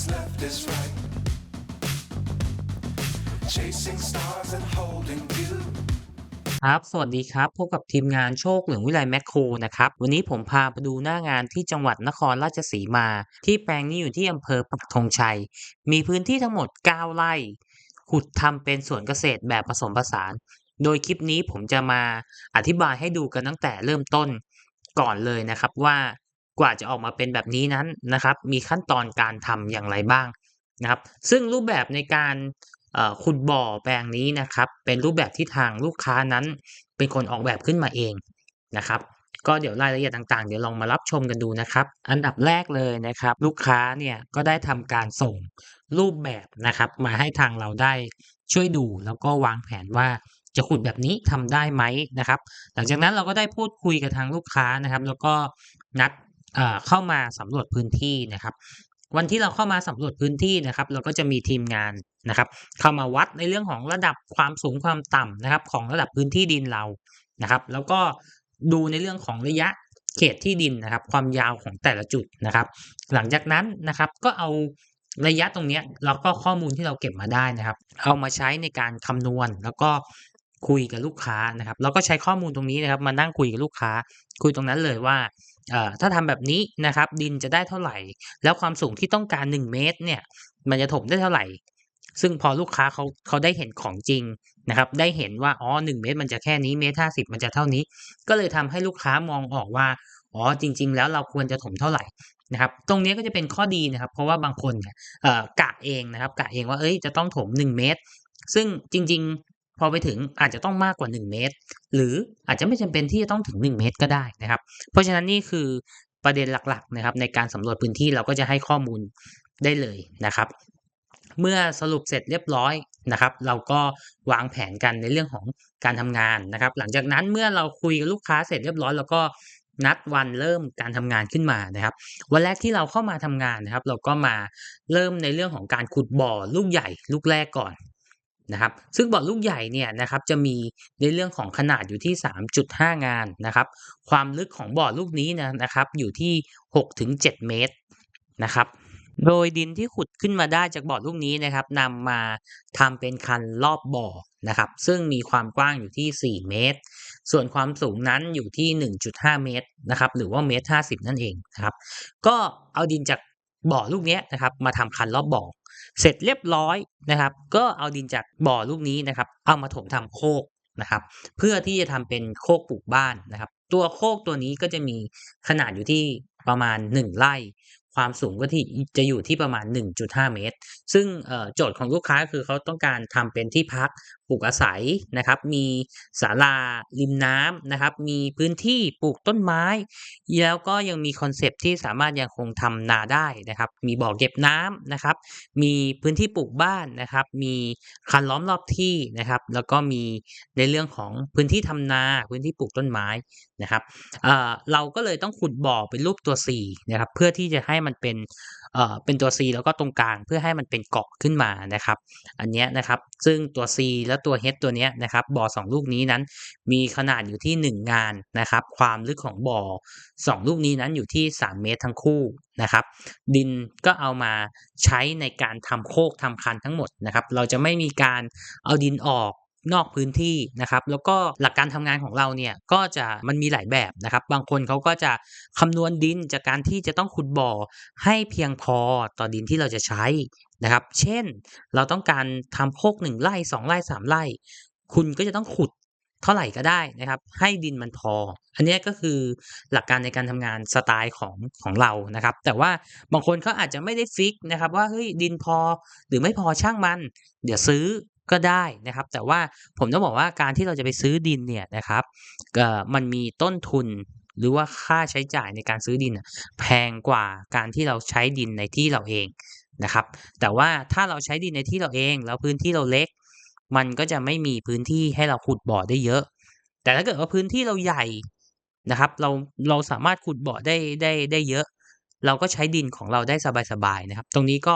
what's left is right. Chasing stars and holding you. ครับ สวัสดีครับ พบกับทีมงานโชคเหลืองวิไลแมคโครนะครับ วันนี้ผมพาไปดูหน้างานที่จังหวัดนครราชสีมา ที่แปลงนี้อยู่ที่อำเภอปักธงชัย มีพื้นที่ทั้งหมด 9 ไร่ ขุดทำเป็นสวนเกษตรแบบผสมผสาน โดยคลิปนี้ผมจะมาอธิบายให้ดูกันตั้งแต่เริ่มต้นก่อนเลยนะครับว่า กว่าจะออกมาเป็นแบบนี้นั้นนะครับ มีขั้นตอนการทำอย่างไรบ้างนะครับ ซึ่งรูปแบบในการขุดบ่อแปลงนี้นะครับ เป็นรูปแบบที่ทางลูกค้านั้นเป็นคนออกแบบขึ้นมาเองนะครับ ก็เดี๋ยวรายละเอียดต่างๆ เดี๋ยวลองมารับชมกันดูนะครับ อันดับแรกเลยนะครับ ลูกค้าเนี่ยก็ได้ทำการส่งรูปแบบนะครับ มาให้ทางเราได้ช่วยดูแล้วก็วางแผนว่าจะขุดแบบนี้ทำได้ไหมนะครับ หลังจากนั้นเราก็ได้พูดคุยกับทางลูกค้านะครับ แล้วก็นัด เอ่อเข้ามาสำรวจพื้นที่นะครับ วันที่เราเข้ามาสำรวจพื้นที่นะครับ เราก็จะมีทีมงานนะครับ เข้ามาวัดในเรื่องของระดับความสูงความต่ำนะครับ ของระดับพื้นที่ดินเรานะครับ แล้วก็ดูในเรื่องของระยะเขตที่ดินนะครับ ความยาวของแต่ละจุดนะครับ หลังจากนั้นนะครับก็เอาระยะตรงนี้แล้วก็ข้อมูลที่เราเก็บมาได้นะครับ เอามาใช้ในการคำนวณแล้วก็คุยกับลูกค้านะครับ แล้วก็ใช้ข้อมูลตรงนี้นะครับ มานั่งคุยกับลูกค้า คุยตรงนั้นเลยว่า ถ้าทำแบบนี้นะครับ ดินจะได้เท่าไหร่ แล้วความสูงที่ต้องการ 1 เมตร เนี่ย มันจะถมได้เท่าไหร่ ซึ่งพอลูกค้าเขาเขาได้เห็นของจริงนะครับ ได้เห็นว่าอ๋อหนึ่งเมตร มันจะแค่นี้เมตรห้าสิบมันจะเท่านี้ ก็เลยทำให้ลูกค้ามองออกว่าอ๋อจริง ๆ แล้วเราควรจะถมเท่าไหร่นะครับ ตรงนี้ก็จะเป็นข้อดีนะครับ เพราะว่าบางคนเนี่ยกะเองนะครับกะเองว่าเอ้ยจะต้องถม 1 เมตร ซึ่งจริงๆ พอไปถึงอาจจะต้องมากกว่า 1 เมตร หรืออาจจะไม่จำเป็นที่จะต้องถึง 1 เมตรก็ได้นะครับ เพราะฉะนั้นนี่คือประเด็นหลักๆนะครับ ในการสำรวจพื้นที่เราก็จะให้ข้อมูลได้เลยนะครับ เมื่อสรุปเสร็จเรียบร้อยนะครับ เราก็วางแผนกันในเรื่องของการทำงานนะครับ หลังจากนั้นเมื่อเราคุยกับลูกค้าเสร็จเรียบร้อยเราก็นัดวันเริ่มการทำงานขึ้นมานะครับ วันแรกที่เราเข้ามาทำงานนะครับ เราก็มาเริ่มในเรื่องของการขุดบ่อลูกใหญ่ลูกแรกก่อน นะครับซึ่งบ่อลูกใหญ่เนี่ยนะครับจะมีในเรื่องของขนาดอยู่ที่ 3.5 งานนะครับความลึกของบ่อลูกนี้นะนะครับอยู่ที่ 6-7 เมตรนะครับโดยดินที่ขุดขึ้นมาได้จากบ่อลูกนี้นะครับนำมาทำเป็นคันรอบบ่อนะครับ ซึ่งมีความกว้างอยู่ที่ 4 เมตร ส่วนความสูงนั้นอยู่ที่ 1.5 เมตรนะครับหรือว่าเมตร 50 นั่นเองนะครับ ก็เอาดินจากบ่อลูกเนี้ยนะครับมาทำคันรอบบ่อ เสร็จเรียบร้อยนะครับ ก็เอาดินจากบ่อลูกนี้นะครับ เอามาถมทำโคกนะครับ เพื่อที่จะทำเป็นโคกปลูกบ้านนะครับ ตัวโคกตัวนี้ก็จะมีขนาดอยู่ที่ประมาณ 1 ไร่ ความสูงก็ที่จะอยู่ที่ประมาณ 1.5 เมตร ซึ่งโจทย์ของลูกค้าคือเขาต้องการทำเป็นที่พัก ปลูกอาศัยนะครับ มีศาลาริมน้ำนะครับ มีพื้นที่ปลูกต้นไม้ แล้วก็ยังมีคอนเซปที่สามารถยังคงทำนาได้นะครับ มีบ่อเก็บน้ำนะครับ มีพื้นที่ปลูกบ้านนะครับ มีคันล้อมรอบที่นะครับ แล้วก็มีในเรื่องของพื้นที่ทำนา พื้นที่ปลูกต้นไม้นะครับเเราก็เลยต้องขุดบ่อเป็นรูปตัว C นะครับ เพื่อที่จะให้มันเป็น เอ่อเป็นตัว C แล้วก็ตรงกลางเพื่อให้มันเป็นเกาะขึ้นมานะครับ อันเนี้ยนะครับ ซึ่งตัว C และตัว H ตัวเนี้ยนะครับบ่อ 2 ลูกนี้นั้น มีขนาดอยู่ที่ 1 งานนะครับ ความลึกของบ่อ 2 ลูกนี้นั้นอยู่ที่ 3 เมตรทั้งคู่นะครับ ดินก็เอามาใช้ในการทำโคกทำคันทั้งหมดนะครับ เราจะไม่มีการเอาดินออก นอกพื้นที่นะครับแล้วก็หลักการทำงานของเราเนี่ยก็จะมันมีหลายแบบนะครับ บางคนเขาก็จะคำนวณดินจากการที่จะต้องขุดบ่อ ให้เพียงพอต่อดินที่เราจะใช้นะครับ เช่นเราต้องการทำโคกหนึ่งไร่สองไร่สามไร่ คุณก็จะต้องขุดเท่าไหร่ก็ได้นะครับ ให้ดินมันพอ อันนี้ก็คือหลักการในการทำงานสไตล์ของของเรานะครับ แต่ว่าบางคนเขาอาจจะไม่ได้ฟิกนะครับ ว่าเฮ้ยดินพอหรือไม่พอช่างมัน เดี๋ยวซื้อ ก็ได้นะครับ แต่ว่าผมต้องบอกว่าการที่เราจะไปซื้อดินเนี่ยนะครับเอ่อมันมีต้นทุนหรือว่าค่าใช้จ่ายในการซื้อดินแพงกว่าการที่เราใช้ดินในที่เราเองนะครับ แต่ว่าถ้าเราใช้ดินในที่เราเอง แล้วพื้นที่เราเล็ก มันก็จะไม่มีพื้นที่ให้เราขุดบ่อได้เยอะ แต่ถ้าเกิดว่าพื้นที่เราใหญ่นะครับ เราเราสามารถขุดบ่อได้ได้ได้เยอะ เราก็ใช้ดินของเราได้สบายๆนะครับ ตรงนี้ก็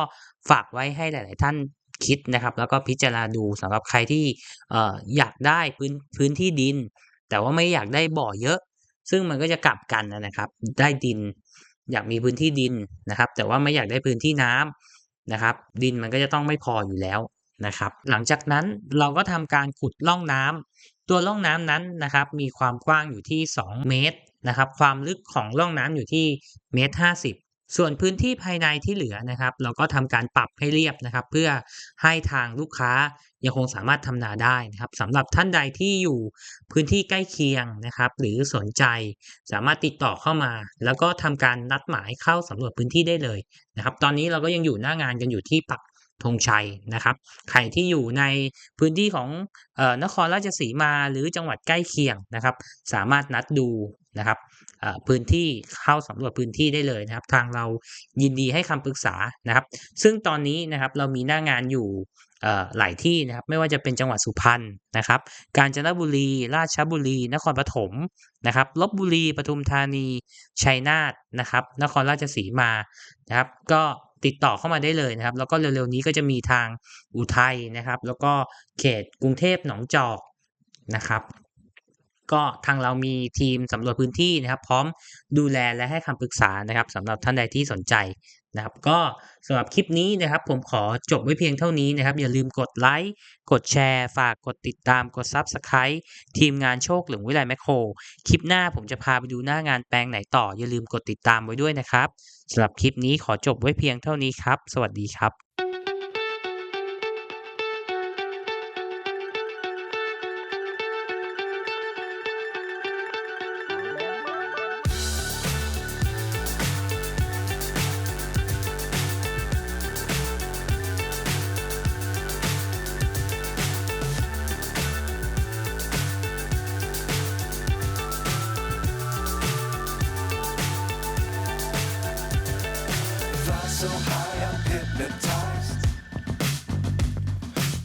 ฝากไว้ให้หลาย ๆ ท่าน คิดนะครับ แล้วก็พิจารณาดูสำหรับใครที่ออยากได้พื้นพื้นที่ดิน แต่ว่าไม่อยากได้บ่อเยอะ ซึ่งมันก็จะกลับกันนะครับ ได้ดิน อยากมีพื้นที่ดินนะครับ แต่ว่าไม่อยากได้พื้นที่น้ำนะครับ ดินมันก็จะต้องไม่พออยู่แล้วนะครับ หลังจากนั้นเราก็ทำการขุดร่องน้ำตัวร่องน้ำนั้นนะครับ มีความกว้างอยู่ที่ 2 เมตรนะครับ ความลึกของร่องน้ำอยู่ที่เมตรห้าสิบ ส่วนพื้นที่ภายในที่เหลือนะครับ เราก็ทำการปรับให้เรียบนะครับ เพื่อให้ทางลูกค้ายังคงสามารถทำนาได้นะครับสำหรับท่านใดที่อยู่พื้นที่ใกล้เคียงนะครับ หรือสนใจสามารถติดต่อเข้ามา แล้วก็ทำการนัดหมายเข้าสำรวจพื้นที่ได้เลยนะครับ ตอนนี้เราก็ยังอยู่หน้างานกันอยู่ที่ปัก ธงชัยนะครับใครที่อยู่ในพื้นที่ของออนครราชสีมาหรือจังหวัดใกล้เคียงนะครับ สามารถนัดดูนะครับพื้นที่เข้าสำรวจพื้นที่ได้เลยนะครับ ทางเรายินดีให้คำปรึกษานะครับ ซึ่งตอนนี้นะครับเรามีหน้างานอยู่หลายที่นะครับไม่ว่าจะเป็นจังหวัดสุพรรณนะครับ กาญจนบุรี ราชบุรี นครปฐมนะครับลบบุรีปทุมธานีชัยนาทนะครับ นครราชสีมานะครับ ก็ ติดต่อเข้ามาได้เลยนะครับ แล้วก็เร็วๆนี้ก็จะมีทางอุทัยนะครับ แล้วก็เขตกรุงเทพหนองจอกนะครับ ก็ทางเรามีทีมสำรวจพื้นที่นะครับ พร้อมดูแลและให้คำปรึกษานะครับสำหรับท่านใดที่สนใจนะครับก็สำหรับคลิปนี้นะครับ ผมขอจบไว้เพียงเท่านี้นะครับ อย่าลืมกดไลค์ กดแชร์ ฝากกดติดตามกด Subscribe ทีมงานโชคหลืองวิไลแมคโคร คลิปหน้าผมจะพาไปดูหน้างานแปลงไหนต่อ อย่าลืมกดติดตามไว้ด้วยนะครับสำหรับคลิปนี้ขอจบไว้เพียงเท่านี้ครับ สวัสดีครับ